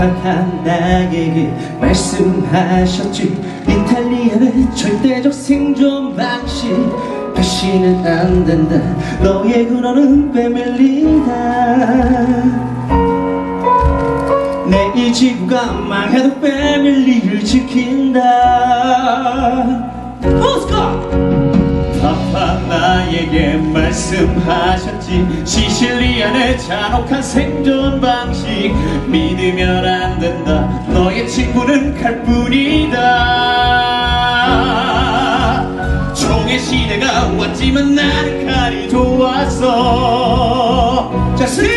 단한 나에게 말씀하셨지. 이탈리아는 절대적 생존 방식. 다시는 안 된다. 너의 근원은 패밀리다. 내 이 지구가 망해도 패밀리를 지킨다. 오스카! 파파 나에게 말씀하셨지. 시실리안의 잔혹한 생존 방식. 믿으면 안 된다. 너의 친구는 칼뿐이다. 총의 시대가 왔지만 나는 칼이 좋았어 자 스님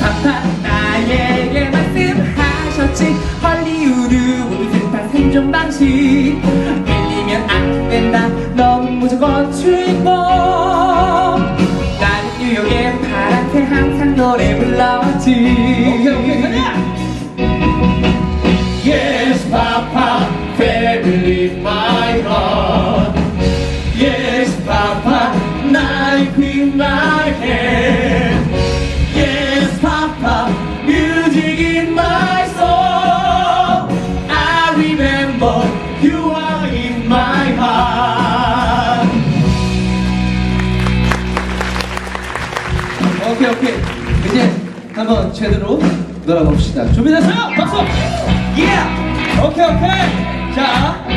파파 나에게 말씀하셨지. 헐리우드 비슷한 생존 방식. 밀리면 안 된다. 넌 주인공 나는 뉴욕의 파랗게 항상 노래 불렀지. 오케이 오케이 가자! Yes Papa Family my heart. Yes Papa 한번 제대로 놀아봅시다 준비됐어요? 박수! 예! 오케이 오케이 자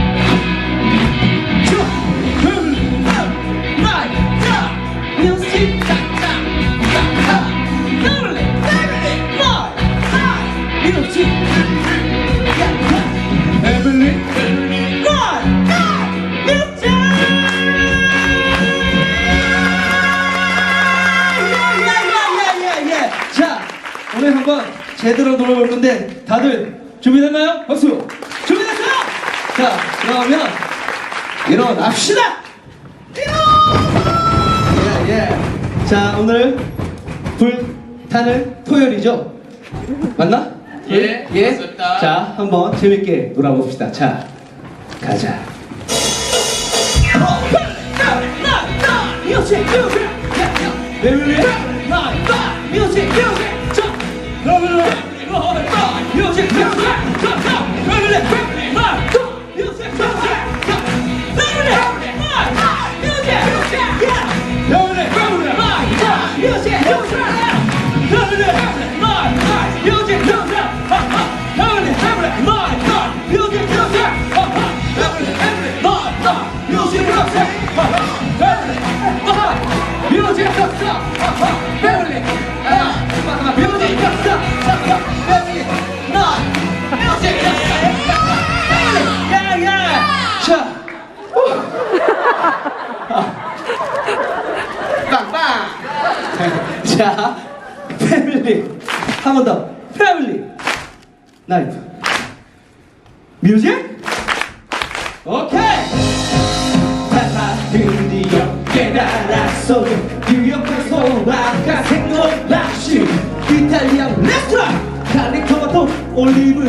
제대로 놀아볼 건데 다들 준비됐나요? 박수 준비됐어요? 자 그러면 일어납시다 일어 예예 오늘 불타는 토요일이죠 맞나? 예, 예. 맞습니다. 자 한번 재밌게 놀아봅시다 자 가자 뮤직 뮤직 베이비 뮤직 뮤직 자, 자, 패밀리 한 번 더, 패밀리 나이프 뮤직 오케이 하하 드디어 깨달았어 올리브